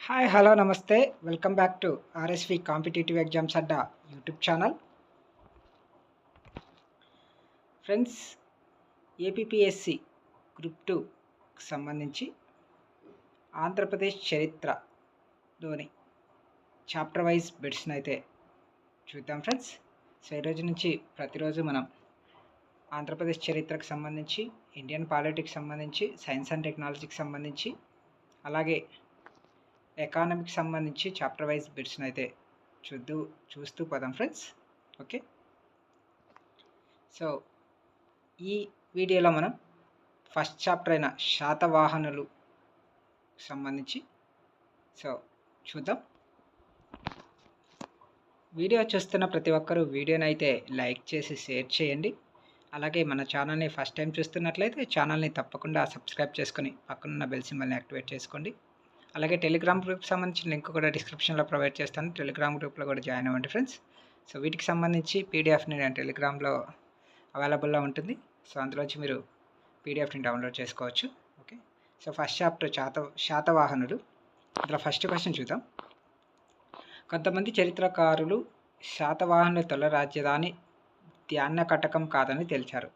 Hi hello నమస్తే. Welcome back to RSV competitive exams Adda YouTube channel friends APPSC group టూకి సంబంధించి ఆంధ్రప్రదేశ్ చరిత్రలోని chapter wise బిడ్స్ని అయితే చూద్దాం ఫ్రెండ్స్ సో ఈరోజు నుంచి ప్రతిరోజు మనం ఆంధ్రప్రదేశ్ చరిత్రకు సంబంధించి ఇండియన్ పాలిటిక్స్ సంబంధించి సైన్స్ అండ్ టెక్నాలజీకి సంబంధించి అలాగే ఎకానమీకి సంబంధించి చాప్టర్ వైజ్ బిట్స్ని అయితే చూద్దు చూస్తూ పోదాం ఫ్రెండ్స్ ఓకే సో ఈ వీడియోలో మనం ఫస్ట్ చాప్టర్ అయిన శాతవాహనులు సంబంధించి సో చూద్దాం. వీడియో చూస్తున్న ప్రతి ఒక్కరూ వీడియోని అయితే లైక్ చేసి షేర్ చేయండి. అలాగే మన ఛానల్ని ఫస్ట్ టైం చూస్తున్నట్లయితే ఛానల్ని తప్పకుండా సబ్స్క్రైబ్ చేసుకొని పక్కనున్న బెల్ సింబల్ని యాక్టివేట్ చేసుకోండి. అలాగే టెలిగ్రామ్ గ్రూప్ సంబంధించిన లింక్ కూడా డిస్క్రిప్షన్లో ప్రొవైడ్ చేస్తాను. టెలిగ్రామ్ గ్రూప్లో కూడా జాయిన్ అవ్వండి ఫ్రెండ్స్ సో వీటికి సంబంధించి పీడిఎఫ్ని నేను టెలిగ్రామ్లో అవైలబుల్లో ఉంటుంది. సో అందులోంచి మీరు పీడిఎఫ్ని డౌన్లోడ్ చేసుకోవచ్చు. ఓకే సో ఫస్ట్ చాప్టర్ శాత శాతవాహనుడు అందులో ఫస్ట్ క్వశ్చన్ చూద్దాం. కొంతమంది చరిత్రకారులు శాతవాహనుల తొలి రాజధాని ధ్యాన కటకం కాదని తేల్చారు.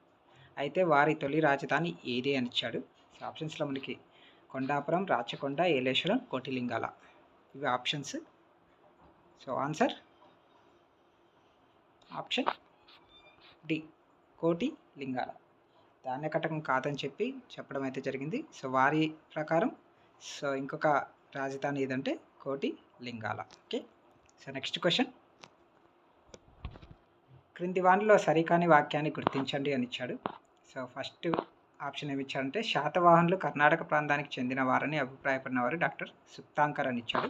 అయితే వారి తొలి రాజధాని ఏది అని ఇచ్చాడు. సో ఆప్షన్స్లో మనకి కొండాపురం రాచకొండ ఏలేశ్వరం కోటిలింగాల. ఇవి options. So answer? Option D Kotilingala Dhanyakatakam కాదని చెప్పి చెప్పడం అయితే జరిగింది. సో వారి ప్రకారం సో ఇంకొక రాజధాని ఏదంటే Kotilingala okay? So next question. క్రింది వానిలో సరికాని వాక్యాన్ని గుర్తించండి అని ఇచ్చాడు. సో ఫస్ట్ ఆప్షన్ ఏమి ఇచ్చారంటే శాతవాహనులు కర్ణాటక ప్రాంతానికి చెందిన వారని అభిప్రాయపడినవారు డాక్టర్ సుప్తాంకర్ అని ఇచ్చాడు.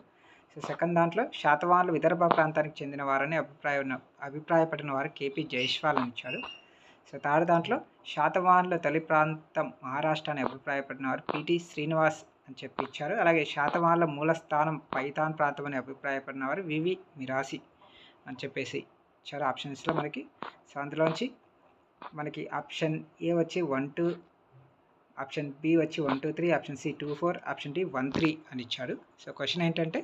సో సెకండ్ దాంట్లో శాతవాహనులు విదర్భ ప్రాంతానికి చెందిన వారని అభిప్రాయ అభిప్రాయపడిన వారు కేపీ జైష్వాల్ అని ఇచ్చాడు. సో థర్డ్ దాంట్లో శాతవాహనుల తొలి ప్రాంతం మహారాష్ట్ర అని అభిప్రాయపడిన వారు పిటి శ్రీనివాస్ అని చెప్పి ఇచ్చారు. అలాగే శాతవాహనుల మూల స్థానం పైతాన్ ప్రాంతం అని అభిప్రాయపడిన వారు వివి మిరాసి అని చెప్పేసి ఇచ్చారు ఆప్షన్స్లో మనకి. సో అందులోంచి మనకి ఆప్షన్ ఏ వచ్చి వన్ టూ ఆప్షన్ బి వచ్చి one two three option C two four option D one three అని ఇచ్చాడు. సో క్వశ్చన్ ఏంటంటే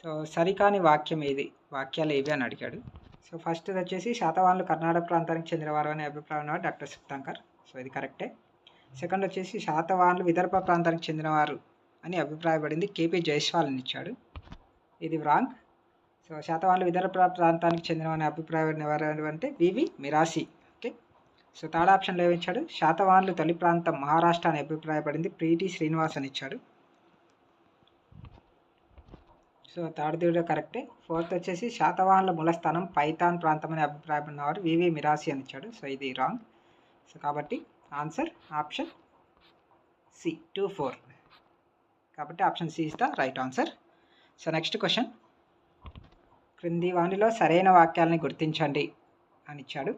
సో సరికాని వాక్యం ఏది? వాక్యాలు ఏవి అని అడిగాడు. సో ఫస్ట్ వచ్చేసి శాతవాహనులు కర్ణాటక ప్రాంతానికి చెందినవారు అనే అభిప్రాయం ఉన్నవారు డాక్టర్ సుప్తాంకర్. సో ఇది కరెక్టే. సెకండ్ వచ్చేసి శాతవాహనులు విదర్భ ప్రాంతానికి చెందినవారు అని అభిప్రాయపడింది కేపీ జైస్వాల్ అని ఇచ్చాడు. ఇది రాంగ్. సో శాతవాహనులు విదర్భ ప్రాంతానికి చెందినవని అభిప్రాయపడిన వారు అంటే వివి మిరాసి. సో థర్డ్ ఆప్షన్లో ఏమి ఇచ్చాడు? శాతవాహనులు తొలి ప్రాంతం మహారాష్ట్ర అని అభిప్రాయపడింది. ప్రీటి శ్రీనివాస్ అని ఇచ్చాడు. సో థర్డ్ కూడా కరెక్టే. ఫోర్త్ వచ్చేసి శాతవాహనుల మూలస్థానం పైతాన్ ప్రాంతం అని అభిప్రాయపడిన వారు వివి మిరాసి అని ఇచ్చాడు. సో ఇది రాంగ్. సో కాబట్టి answer option C two four. కాబట్టి option C is the right answer. So next question. క్రింది వాణిలో సరైన వాక్యాలని గుర్తించండి అని ఇచ్చాడు.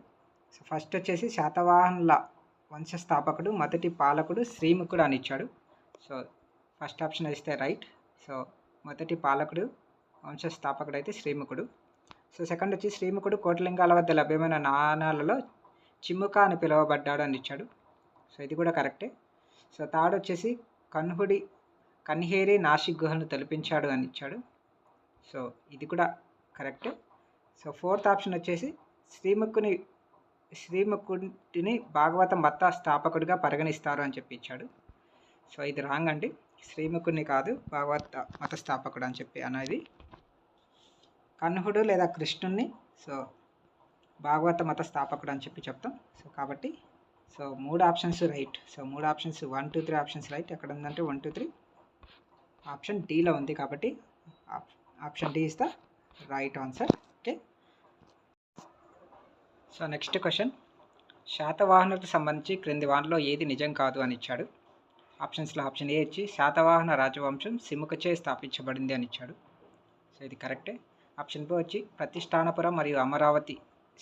ఫస్ట్ వచ్చేసి శాతవాహనుల వంశస్థాపకుడు మొదటి పాలకుడు శ్రీముఖుడు అని ఇచ్చాడు. సో ఫస్ట్ ఆప్షన్ ఇస్తే రైట్. సో మొదటి పాలకుడు వంశస్థాపకుడు అయితే శ్రీముఖుడు. సో సెకండ్ వచ్చి శ్రీముఖుడు కోటలింగాల వద్ద లభ్యమైన నాణాలలో చిమ్ముక అని పిలువబడ్డాడు అని ఇచ్చాడు. సో ఇది కూడా కరెక్టే. సో థర్డ్ వచ్చేసి కన్హుడి కన్హేరి నాసిక్ గుహను తలిపించాడు అని ఇచ్చాడు. సో ఇది కూడా కరెక్టే. సో ఫోర్త్ ఆప్షన్ వచ్చేసి శ్రీముఖుని శ్రీముఖుడిని భాగవత మత స్థాపకుడిగా పరిగణిస్తారు అని చెప్పి ఇచ్చాడు సో ఇది రాంగ్ అండి శ్రీముఖుడిని కాదు భాగవత మత స్థాపకుడు అని చెప్పి అనేది. కన్హుడు లేదా కృష్ణుణ్ణి సో భాగవత మత స్థాపకుడు అని చెప్పి చెప్తాం. సో కాబట్టి సో మూడు ఆప్షన్స్ రైట్. సో మూడు options one two three options right. ఎక్కడ ఉందంటే వన్ టూ త్రీ. ఆప్షన్ డీలో ఉంది కాబట్టి option D is the right answer. So next question శాతవాహనులకు సంబంధించి క్రింది వానిలో ఏది నిజం కాదు అని ఇచ్చాడు. ఆప్షన్స్లో ఆప్షన్ ఏ ఇచ్చి శాతవాహన రాజవంశం సిముకచే స్థాపించబడింది అని ఇచ్చాడు. సో ఇది కరెక్టే ఆప్షన్ బి వచ్చి ప్రతిష్టానపురం మరియు అమరావతి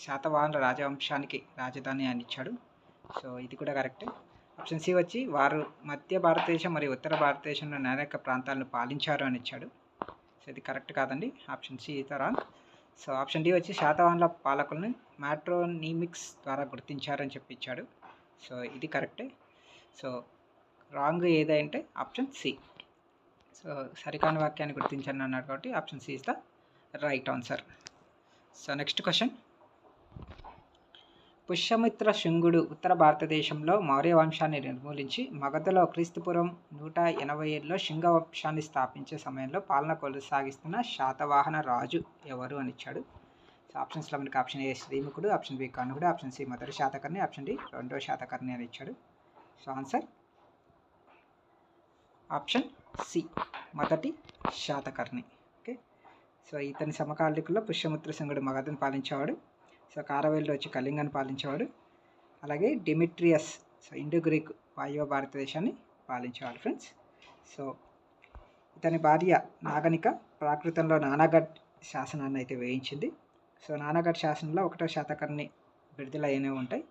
శాతవాహన రాజవంశానికి రాజధాని అని ఇచ్చాడు. సో ఇది కూడా కరెక్టే ఆప్షన్ సి వచ్చి వారు మధ్య భారతదేశం మరియు ఉత్తర భారతదేశంలో అనేక ప్రాంతాలను పాలించారు అని ఇచ్చాడు. సో ఇది కరెక్ట్ కాదండి. ఆప్షన్ సి ఇతర సో ఆప్షన్ డి వచ్చి శాతవాహనుల పాలకులను మ్యాట్రోనీమిక్స్ ద్వారా గుర్తించారని చెప్పి ఇచ్చాడు సో ఇది కరెక్టే. సో రాంగ్ ఏదంటే ఆప్షన్ సి. సో సరికాని వాక్యాన్ని గుర్తించండి అన్నాడు కాబట్టి option C is the right answer. So next question. Pushyamitra శృంగుడు ఉత్తర భారతదేశంలో మౌర్య వంశాన్ని నిర్మూలించి మగధలో క్రీస్తుపురం నూట ఎనభై ఏడులో శృంగ వంశాన్ని స్థాపించే సమయంలో పాలన కొనసాగిస్తున్న శాతవాహన రాజు ఎవరు అని ఇచ్చాడు. సో ఆప్షన్స్లో మనకి ఆప్షన్ ఏ శ్రీముఖుడు ఆప్షన్ బి కనుగుడు ఆప్షన్ సి మొదటి శాతకర్ణి ఆప్షన్ డి రెండో శాతకర్ణి అని ఇచ్చాడు. సో ఆన్సర్ ఆప్షన్ సి మొదటి శాతకర్ణి. ఓకే సో ఇతని సమకాలికుల్లో పుష్యమిత్ర శృంగుడు మగధను పాలించేవాడు. సో కారవేలులో వచ్చి కళింగాన్ని పాలించేవాడు. అలాగే డిమిట్రియస్ సో ఇండో గ్రీక్ వాయువ భారతదేశాన్ని పాలించేవాడు ఫ్రెండ్స్. సో ఇతని భార్య నాగనిక ప్రాకృతంలో నానాగఢ్ శాసనాన్ని అయితే వేయించింది. సో నానాగఢ్ శాసనంలో ఒకటో శాతకర్ణి విడుదల అయినవి ఉంటాయి.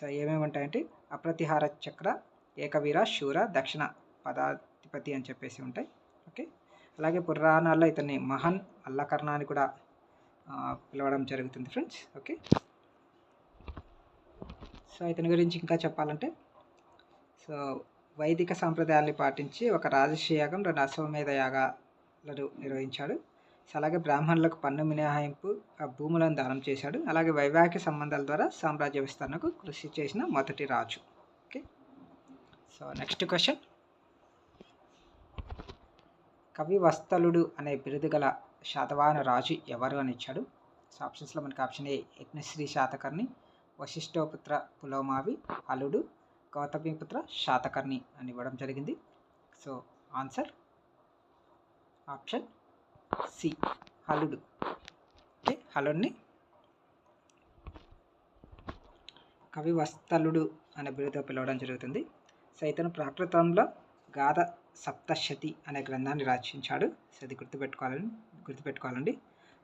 సో ఏమేమి ఉంటాయంటే అప్రతిహార చక్ర ఏకవీర శూర దక్షిణ పదాధిపతి అని చెప్పేసి ఉంటాయి. ఓకే. అలాగే పురాణాల్లో ఇతన్ని మహన్ అల్లకర్ణ అని కూడా పిలవడం జరుగుతుంది ఫ్రెండ్స్. ఓకే. సో ఇతని గురించి ఇంకా చెప్పాలంటే సో వైదిక సాంప్రదాయాన్ని పాటించి ఒక రాజశ్రీ యాగం రెండు అశ్వమేధ యాగాలను నిర్వహించాడు. సో అలాగే బ్రాహ్మణులకు పన్ను మినహాయింపు ఆ భూములను దానం చేశాడు. అలాగే వైవాహిక సంబంధాల ద్వారా సామ్రాజ్య విస్తరణకు కృషి చేసిన మొదటి రాజు. ఓకే. So next question. కవి వస్తలుడు అనే బిరుదు గల శాతవాహన రాజు ఎవరు అని ఇచ్చాడు. సో ఆప్షన్స్లో మనకి ఆప్షన్ ఏ యజ్ఞశ్రీ శాతకర్ణి వశిష్ఠోపుత్ర పులోమావి అలుడు గౌతమిపుత్ర శాతకర్ణి అని ఇవ్వడం జరిగింది. సో ఆన్సర్ ఆప్షన్ సి హలుడు ఓకే హలుడిని కవి వస్తలుడు అనే బిరుదుతో పిలవడం జరుగుతుంది. సో ఇతను ప్రాకృతంలో గాథ సప్తశతి అనే గ్రంథాన్ని రచించాడు. సో ఇది గుర్తుపెట్టుకోవాలని గుర్తుపెట్టుకోవాలండి.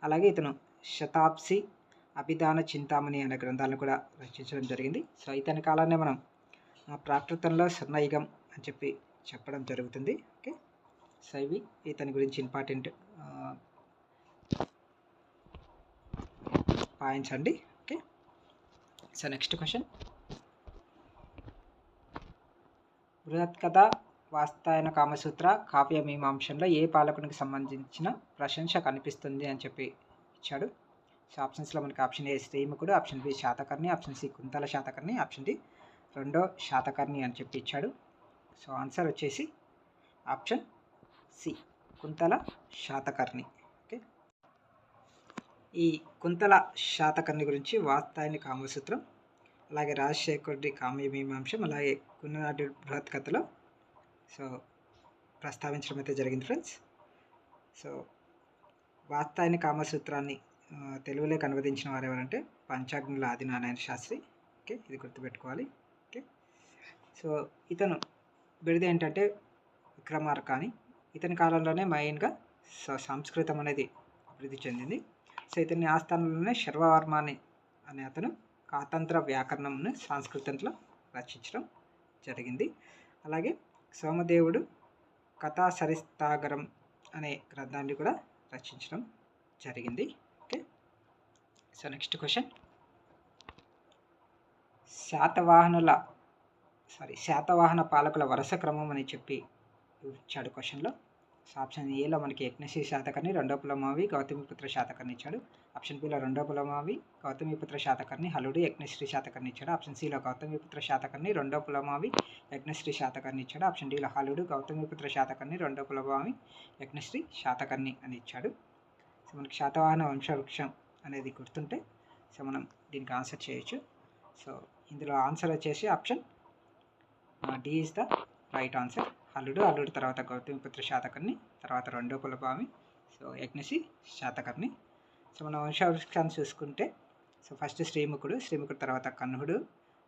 అలాగే ఇతను శతాబ్సి అభిధాన చింతామణి అనే గ్రంథాలను కూడా రచించడం జరిగింది. సో ఇతని కాలాన్ని మనం ప్రాకృతంలో స్వర్ణయుగం అని చెప్పి చెప్పడం జరుగుతుంది. ఓకే? సో ఇవి ఇతని గురించి ఇంపార్టెంట్ పాయింట్స్ అండి. Okay? So next question. Brihat Katha వాస్తాయన Kamasutra Kavya మీమాంసంలో ఏ పాలకునికి సంబంధించిన ప్రశంస కనిపిస్తుంది అని చెప్పి ఇచ్చాడు. సో ఆప్షన్స్లో మనకి option A శ్రీముఖుడు option B Satakarni option C Kuntala Satakarni option D రెండో శాతకర్ణి అని చెప్పి ఇచ్చాడు. సో ఆన్సర్ వచ్చేసి option C Kuntala Satakarni. Okay. ఈ కుంతల శాతకర్ణి గురించి వాస్తాయని కామసూత్రం అలాగే రాజశేఖరుడి కామ్య మీమాంసం అలాగే కున్ననాటి బృహత్ కథలో సో ప్రస్తావించడం అయితే జరిగింది ఫ్రెండ్స్. సో వాస్తాయని కామసూత్రాన్ని తెలుగులోకి అనువదించిన వారు ఎవరంటే పంచాగ్నుల ఆదినారాయణ శాస్త్రి. ఓకే ఇది గుర్తుపెట్టుకోవాలి. ఓకే. సో ఇతను బిడిది ఏంటంటే విక్రమార్క అని ఇతని కాలంలోనే మెయిన్గా సో సంస్కృతం అనేది అభివృద్ధి చెందింది. సో ఇతని ఆస్థానంలోనే శర్వవర్మాని అనే అతను కాతంత్ర వ్యాకరణంను సంస్కృతంలో రచించడం జరిగింది. అలాగే సోమదేవుడు కథా సరిస్తాగరం అనే గ్రంథాన్ని కూడా రచించడం జరిగింది. ఓకే. So next question. శాతవాహనుల సారీ శాతవాహన పాలకుల వరుస క్రమం అని చెప్పి ఇచ్చాడు క్వశ్చన్లో. ఆప్షన్ ఏలో మనకి యజ్ఞశ్రీ శాతకర్ణి రెండో పులమావి గౌతమిపుత్ర శాతకర్ణి ఇచ్చాడు. ఆప్షన్ బిలో రెండో పులమావి గౌతమిపుత్ర శాతకర్ణి హలుడు యజ్ఞశ్రీ శాతకర్ణి ఇచ్చాడు. ఆప్షన్ సిలో గౌతమిపుత్ర శాతకర్ణి రెండో పులమావి యజ్ఞశ్రీ శాతకర్ణి ఇచ్చాడు. ఆప్షన్ డిలో హలుడు గౌతమిపుత్ర శాతకర్ణి రెండో పులమావి యజ్ఞశ్రీ శాతకర్ణి అని ఇచ్చాడు. సో మనకి శాతవాహన వంశవృక్షం అనేది గుర్తుంటే సో మనం దీనికి ఆన్సర్ చేయొచ్చు. సో ఇందులో ఆన్సర్ వచ్చేసి option D is the right answer. అల్లుడు అల్లుడు తర్వాత గౌతమిపుత్ర శాతకర్ణి తర్వాత రెండో కులభామి సో యజ్ఞసి శాతకర్ణి. సో మనం వంశవృక్షాన్ని చూసుకుంటే సో ఫస్ట్ శ్రీముఖుడు శ్రీముఖుడు తర్వాత కన్హుడు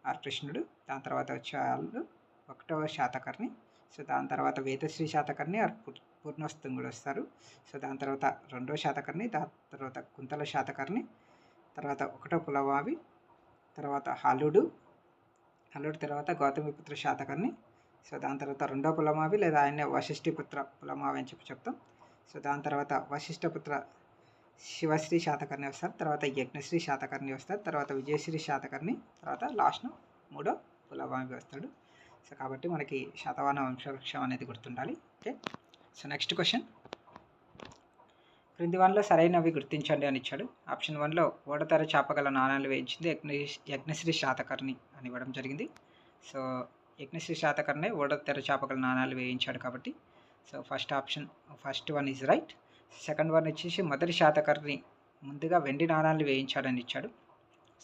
ఆర్ కృష్ణుడు దాని తర్వాత వచ్చే వాళ్ళు ఒకటవ శాతకర్ణి సో దాని తర్వాత వేదశ్రీ శాతకర్ణి ఆర్ పూర్- వస్తారు. సో దాని తర్వాత రెండో శాతకర్ణి దాని తర్వాత కుంతల శాతకర్ణి తర్వాత ఒకటో పులవావి తర్వాత హలుడు హలుడు తర్వాత గౌతమిపుత్ర శాతకర్ణి సో దాని తర్వాత రెండో పులమావి లేదా ఆయన వశిష్ఠిపుత్ర పులమావి అని చెప్పి చెప్తాం. సో దాని తర్వాత వశిష్ఠపుత్ర శివశ్రీ శాతకర్ణి వస్తారు తర్వాత యజ్ఞశ్రీ శాతకర్ణి వస్తారు తర్వాత విజయశ్రీ శాతకర్ణి తర్వాత లాస్ట్ను మూడో పులమావి వస్తాడు. సో కాబట్టి మనకి శాతవాహన వంశవృక్షం అనేది గుర్తుండాలి. ఓకే. So next question. క్రింది వన్లో సరైనవి గుర్తించండి అని ఇచ్చాడు. ఆప్షన్ వన్లో ఓడతర చేపగల నాణాలు వేయించింది యజ్ఞ యజ్ఞశ్రీ శాతకర్ణి అని ఇవ్వడం జరిగింది. సో యజ్ఞశ్రీ శాతకర్ణి ఓడతెర చేపకల నాణాలు వేయించాడు కాబట్టి. So first option first one is right second one వచ్చేసి మొదటి శాతకర్ణి ముందుగా వెండి నాణాలు వేయించాడని ఇచ్చాడు.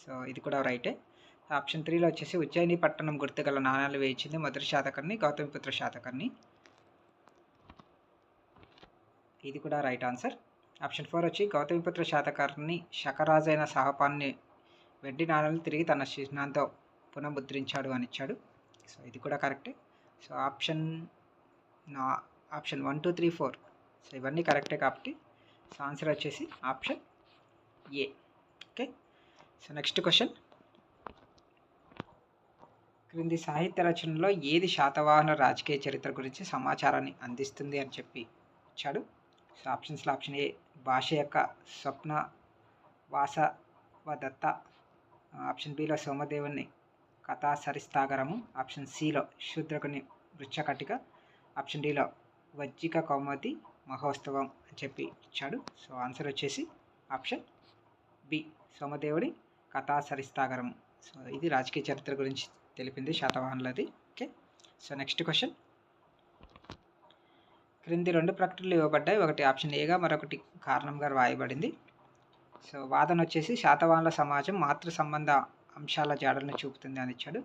సో ఇది కూడా రైటే ఆప్షన్ త్రీలో వచ్చేసి ఉజ్జయిని పట్టణం గుర్తుగల నాణాలు వేయించింది మొదటి శాతకర్ణి గౌతమిపుత్ర శాతకర్ణి. ఇది కూడా రైట్ ఆన్సర్ ఆప్షన్ ఫోర్ వచ్చి గౌతమిపుత్ర శాతకర్ణి శకరాజైన సహపాన్ని వెండి నాణాలు తిరిగి తన చిహ్నంతో పునఃముద్రించాడు అని ఇచ్చాడు. సో ఇది కూడా కరెక్టే సో ఆప్షన్ నా option one two three four so ఇవన్నీ కరెక్టే కాబట్టి సో ఆన్సర్ వచ్చేసి option A okay so next question క్రింది సాహిత్య రచనలో ఏది శాతవాహన రాజకీయ చరిత్ర గురించి సమాచారాన్ని అందిస్తుంది అని చెప్పి ఇచ్చాడు. సో ఆప్షన్స్లో ఆప్షన్ ఏ భాష యొక్క స్వప్న వాసవదత్త ఆప్షన్ బిలో సోమదేవుని కథా సరిస్తాగరము ఆప్షన్ సిలో శూద్రకుని వృక్షకటిక ఆప్షన్ డిలో వజ్జిక కౌమతి మహోత్సవం అని చెప్పి ఇచ్చాడు. సో ఆన్సర్ వచ్చేసి ఆప్షన్ బి సోమదేవుడి కథా సరిస్తాగరం సో ఇది రాజకీయ చరిత్ర గురించి తెలిపింది శాతవాహనులది. ఓకే. So next question. క్రింది రెండు ప్రకటనలు ఇవ్వబడ్డాయి. ఒకటి ఆప్షన్ ఏగా మరొకటి కారణంగా రాయబడింది. సో వాదన వచ్చేసి శాతవాహనుల సమాజం మాతృ సంబంధ అంశాల జాడలను చూపుతుంది అని ఇచ్చాడు.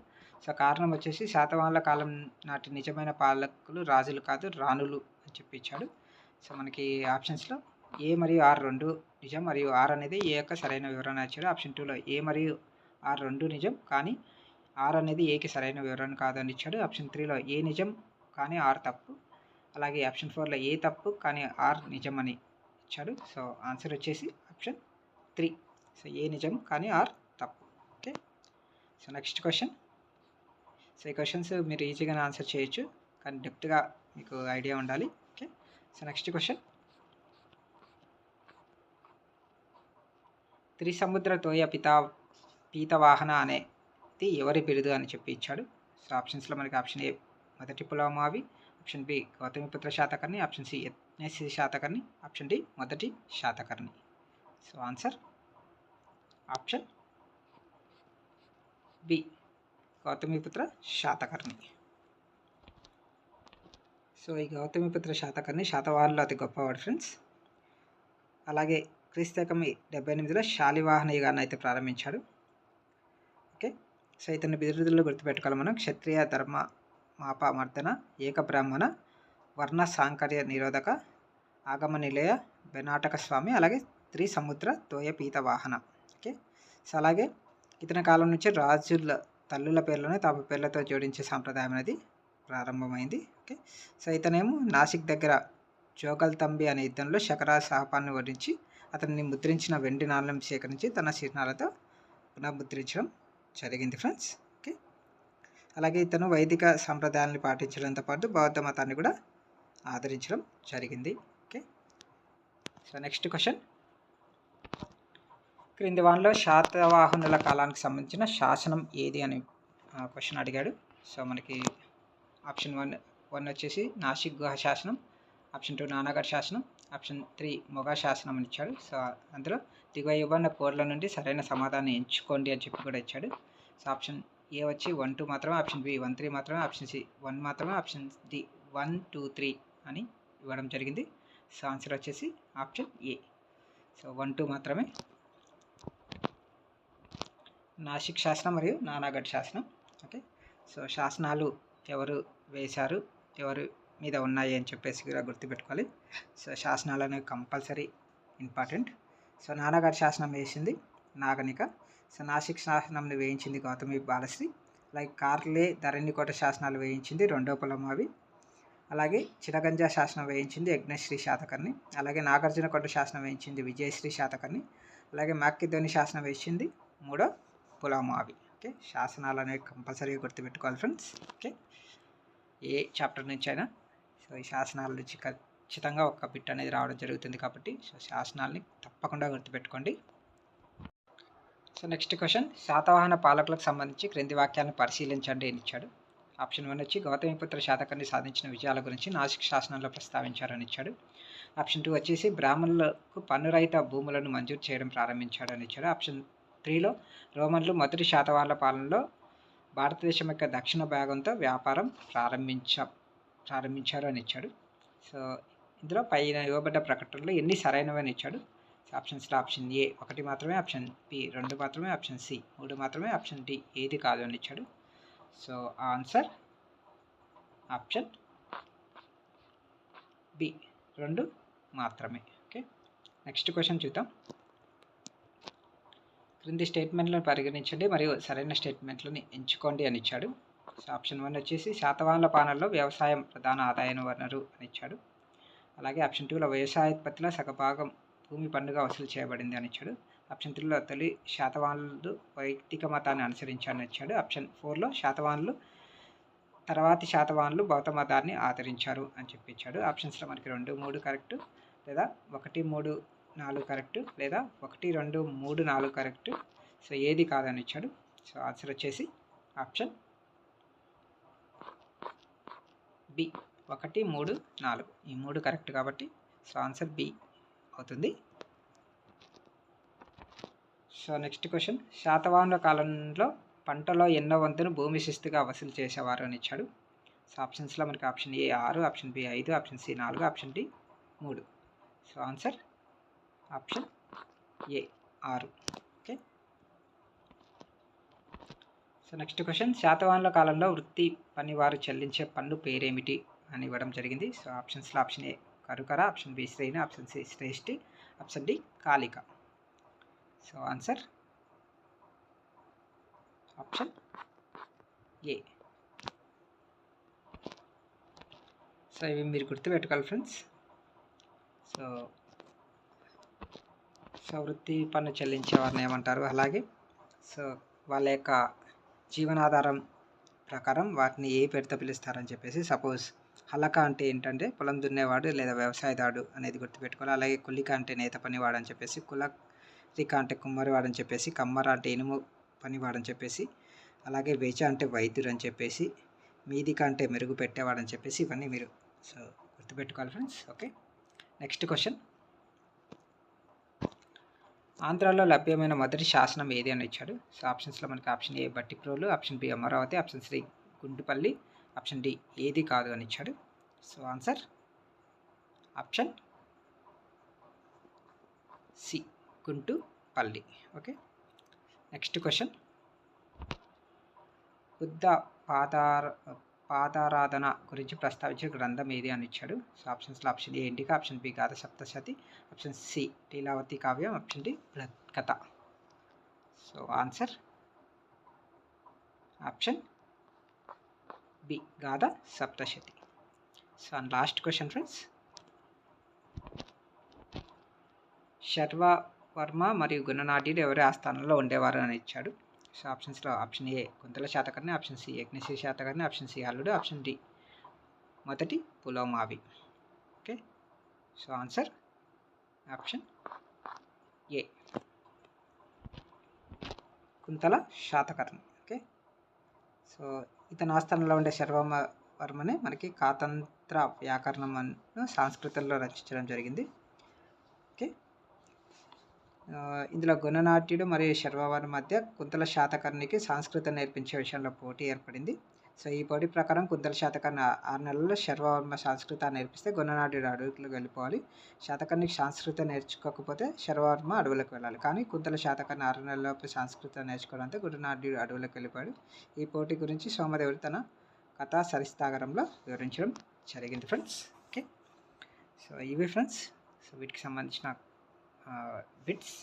సో కారణం వచ్చేసి శాతవాహనుల కాలం నాటి నిజమైన పాలకులు రాజులు కాదు రాణులు అని చెప్పి ఇచ్చాడు. సో మనకి ఆప్షన్స్లో ఏ మరియు ఆర్ రెండు నిజం మరియు ఆర్ అనేది ఏ యొక్క సరైన వివరణ ఇచ్చాడు. ఆప్షన్ టూలో ఏ మరియు ఆర్ రెండు నిజం కానీ ఆర్ అనేది ఏకి సరైన వివరణ కాదని ఇచ్చాడు. ఆప్షన్ త్రీలో ఏ నిజం కానీ ఆర్ తప్పు. అలాగే ఆప్షన్ ఫోర్లో ఏ తప్పు కానీ ఆర్ నిజం అని ఇచ్చాడు. సో ఆన్సర్ వచ్చేసి ఆప్షన్ త్రీ. సో ఏ నిజం కానీ R so next question so ఈ క్వశ్చన్స్ మీరు ఈజీగానే ఆన్సర్ చేయొచ్చు కానీ డెప్త్గా మీకు ఐడియా ఉండాలి. ఓకే సో నెక్స్ట్ క్వశ్చన్ త్రిసముద్ర తోయ పితా పీతవాహన అనేది ఎవరి బిరుదు అని చెప్పి ఇచ్చాడు. సో ఆప్షన్స్లో మనకి ఆప్షన్ ఏ మొదటి Pulumavi option B Gautamiputra Satakarni option C Yajnashri Satakarni option D మొదటి Satakarni. So answer option B. Gautamiputra Satakarni. So ఈ గౌతమిపుత్ర శాతకర్ణి శాతవాహనులు అతి గొప్పవాడు ఫ్రెండ్స్. అలాగే క్రీస్తకం డెబ్బై ఎనిమిదిలో శాలివాహన యుగాన్ని అయితే ప్రారంభించాడు. ఓకే? సో ఇతని బిరుదుల్లో గుర్తుపెట్టుకోవాలి మనం. క్షత్రియ ధర్మ మాప మర్దన ఏక బ్రాహ్మణ వర్ణ సాంకర్య నిరోధక ఆగమ నిలయ బెనాటక స్వామి అలాగే త్రి సముద్ర తోయ పీత వాహన ఓకే? సో అలాగే ఇతని కాలం నుంచి రాజుల తల్లుల పేర్లను తమ పేర్లతో జోడించే సాంప్రదాయం అనేది ప్రారంభమైంది. ఓకే. సో ఇతనేమో నాసిక్ దగ్గర జోగల్తంబి అనే యుద్ధంలో శకరాజ్ శాపాన్ని ఓడించి అతన్ని ముద్రించిన వెండి నాణ్యం సేకరించి తన చిహ్నాలతో పునఃముద్రించడం జరిగింది ఫ్రెండ్స్. ఓకే. అలాగే ఇతను వైదిక సంప్రదాయాలను పాటించడంతో పాటు బౌద్ధ మతాన్ని కూడా ఆదరించడం జరిగింది. ఓకే. So next question. క్రింది వానలో శాతవాహనుల కాలానికి సంబంధించిన శాసనం ఏది అని క్వశ్చన్ అడిగాడు. సో మనకి ఆప్షన్ వన్ వన్ వచ్చేసి నాసిక్ గుహ శాసనం ఆప్షన్ టూ నానాగఢ్ శాసనం ఆప్షన్ త్రీ మొఘ శాసనం అని ఇచ్చాడు. సో అందులో దిగువ ఇవ్వన్న కోర్ల నుండి సరైన సమాధానం ఎంచుకోండి అని చెప్పి కూడా ఇచ్చాడు. సో ఆప్షన్ ఏ వచ్చి వన్ టూ మాత్రమే ఆప్షన్ బి వన్ త్రీ మాత్రమే ఆప్షన్ సి వన్ మాత్రమే option D one two three అని ఇవ్వడం జరిగింది. సో ఆన్సర్ వచ్చేసి option A so one two మాత్రమే నాసిక్ శాసనం మరియు నానాగఢ్ శాసనం. ఓకే. సో శాసనాలు ఎవరు వేశారు ఎవరు మీద ఉన్నాయి అని చెప్పేసి కూడా గుర్తుపెట్టుకోవాలి. సో శాసనాలు అనేవి కంపల్సరీ ఇంపార్టెంట్. సో నాన్నగారి శాసనం వేసింది నాగనిక. సో నాసిక్ శాసనంని వేయించింది గౌతమి బాలశ్రీ. లైక్ కార్లే ధరణికోట శాసనాలు వేయించింది రెండో పొలమావి అలాగే చినగంజా శాసనం వేయించింది యజ్ఞశ్రీ శాతకర్ణి. అలాగే నాగార్జునకొండ శాసనం వేయించింది విజయశ్రీ శాతకర్ణి. అలాగే మాక్కిధ్వని శాసనం వేయించింది మూడో పులామావి ఓకే? శాసనాలు అనేవి కంపల్సరీగా గుర్తుపెట్టుకోవాలి ఫ్రెండ్స్. ఓకే? ఏ చాప్టర్ నుంచి అయినా సో ఈ శాసనాల నుంచి ఖచ్చితంగా ఒక బిట్ అనేది రావడం జరుగుతుంది కాబట్టి సో శాసనాల్ని తప్పకుండా గుర్తుపెట్టుకోండి. So next question. శాతవాహన పాలకులకు సంబంధించి క్రింది వాక్యాలను పరిశీలించండి అని ఇచ్చాడు. ఆప్షన్ వన్ వచ్చి గౌతమిపుత్ర శాతకర్ణి సాధించిన విజయాల గురించి నాసిక్ శాసనంలో ప్రస్తావించారని ఇచ్చాడు. ఆప్షన్ టూ వచ్చేసి బ్రాహ్మణులకు పన్నురహిత భూములను మంజూరు చేయడం ప్రారంభించాడని ఇచ్చాడు. ఆప్షన్ త్రీలో రోమన్లు మొదటి శాతవాహనుల పాలనలో భారతదేశం యొక్క దక్షిణ భాగంతో వ్యాపారం ప్రారంభించ ప్రారంభించారు అని ఇచ్చాడు. సో ఇందులో పైన ఇవ్వబడ్డ ప్రకటనలు ఎన్ని సరైనవని ఇచ్చాడు? ఆప్షన్స్లో ఆప్షన్ ఏ ఒకటి మాత్రమే ఆప్షన్ బి రెండు మాత్రమే ఆప్షన్ సి మూడు మాత్రమే ఆప్షన్ డి ఏది కాదు అని ఇచ్చాడు. సో ఆన్సర్ ఆప్షన్ బి రెండు మాత్రమే. ఓకే నెక్స్ట్ క్వశ్చన్ చూద్దాం. క్రింది స్టేట్మెంట్లను పరిగణించండి మరియు సరైన స్టేట్మెంట్లను ఎంచుకోండి అని ఇచ్చాడు. సో ఆప్షన్ వన్ వచ్చేసి శాతవాహనుల పాలనలో వ్యవసాయం ప్రధాన ఆదాయ వనరు అని ఇచ్చాడు. అలాగే ఆప్షన్ టూలో వ్యవసాయోత్పత్తిలో సగభాగం భూమి పన్నుగా వసూలు చేయబడింది అని ఇచ్చాడు. ఆప్షన్ త్రీలో తొలి శాతవాహనులు వైదిక మతాన్ని అనుసరించాడని ఇచ్చాడు. ఆప్షన్ ఫోర్లో శాతవాహనులు తర్వాతి శాతవాహనులు బౌద్ధ మతాన్ని ఆదరించారు అని చెప్పించాడు ఆప్షన్స్లో మనకి రెండు మూడు కరెక్ట్ లేదా ఒకటి మూడు నాలుగు కరెక్ట్ లేదా ఒకటి రెండు మూడు నాలుగు కరెక్ట్. సో ఏది కాదని ఇచ్చాడు. సో ఆన్సర్ వచ్చేసి ఆప్షన్ బి. ఒకటి మూడు నాలుగు. ఈ మూడు కరెక్ట్ కాబట్టి సో ఆన్సర్ బి అవుతుంది. So next question. శాతవాహనుల కాలంలో పంటలో ఎన్నో వంతును భూమి శిస్తుగా వసూలు చేసేవారు అని ఇచ్చాడు. సో ఆప్షన్స్లో మనకి ఆప్షన్ ఏ ఆరు ఆప్షన్ బి ఐదు ఆప్షన్ సి నాలుగు ఆప్షన్ డి మూడు. సో ఆన్సర్ ఆప్షన్ ఏ ఆరు. ఓకే. సో నెక్స్ట్ క్వశ్చన్ శాతవాహనుల కాలంలో వృత్తి పని వారు చెల్లించే పన్ను పేరేమిటి అని ఇవ్వడం జరిగింది. సో ఆప్షన్స్లో ఆప్షన్ ఏ కరుకర ఆప్షన్ బి శ్రేణి ఆప్షన్ సి శ్రేష్ఠి option D Kalika. So answer option A. So ఇవి మీరు గుర్తుపెట్టుకోవాలి ఫ్రెండ్స్. సో సో వృత్తి పన్ను చెల్లించే వారిని ఏమంటారు? అలాగే సో వాళ్ళ యొక్క జీవనాధారం ప్రకారం వాటిని ఏ పేరుతో పిలుస్తారని చెప్పేసి సపోజ్ హలక అంటే ఏంటంటే పొలం దున్నేవాడు లేదా వ్యవసాయదాడు అనేది గుర్తుపెట్టుకోవాలి. అలాగే కులిక అంటే నేత పనివాడు అని చెప్పేసి కులరిక అంటే కుమ్మరివాడు అని చెప్పేసి కమ్మర అంటే ఇనుము పనివాడు అని చెప్పేసి అలాగే వేచ అంటే వైద్యుడు అని చెప్పేసి మీదిక అంటే మెరుగు పెట్టేవాడు అని చెప్పేసి ఇవన్నీ మీరు సో గుర్తుపెట్టుకోవాలి ఫ్రెండ్స్. ఓకే? Next question. ఆంధ్రాలో లభ్యమైన మొదటి శాసనం ఏది అని ఇచ్చాడు సో ఆప్షన్స్లో మనకి option A Bhattiprolu option B Amaravati option C Guntupalli option D ఏది కాదు అని ఇచ్చాడు so answer option C Guntupalli okay next question Buddha పాదార పాదారాధన గురించి ప్రస్తావించిన గ్రంథం ఏది అని ఇచ్చాడు. సో ఆప్షన్స్లో option A Indica option B Gatha Saptashati option C Lilavati కావ్యం ఆప్షన్ డి కథ so answer option B Gatha Saptashati. So and last question friends Sharvavarma మరియు గుణనాట్యులు ఎవరి ఆస్థానంలో ఉండేవారు అని ఇచ్చాడు. సో ఆప్షన్స్లో option A Kuntala Satakarni option C Yajnashri Satakarni option C అల్లుడు ఆప్షన్ డి మొదటి Pulomavi. Okay? So answer option A. Kuntala Satakarni. Okay? So ఇతని ఆస్థానంలో ఉండే శర్వమ వర్మనే మనకి కాతంత్ర వ్యాకరణం సంస్కృతంలో రచించడం జరిగింది. ఇందులో గుణనాట్యుడు మరియు శర్వవారి మధ్య కుంతల శాతకర్ణికి సంస్కృతం నేర్పించే విషయంలో పోటీ ఏర్పడింది. సో ఈ పోటీ ప్రకారం కుంతల శాతకర్ణి ఆరు నెలల్లో శర్వవర్మ సంస్కృతాన్ని నేర్పిస్తే గుణనాట్యుడు అడవులకు వెళ్ళిపోవాలి శాతకర్ణికి సంస్కృతం నేర్చుకోకపోతే శర్వవర్మ అడవులకు వెళ్ళాలి. కానీ కుంతల శాతకర్ణి ఆరు నెలలలోపు సంస్కృతం నేర్చుకోవడంతో గుణనాట్యుడు అడవులకు వెళ్ళిపోయాడు. ఈ పోటీ గురించి సోమదేవుడు తన కథా సరిస్తాగరంలో వివరించడం జరిగింది ఫ్రెండ్స్. ఓకే. సో ఇవి ఫ్రెండ్స్. సో వీటికి సంబంధించిన బిట్స్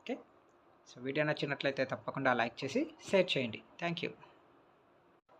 ఓకే సో వీడియో నచ్చినట్లయితే తప్పకుండా లైక్ చేసి షేర్ చేయండి. Thank you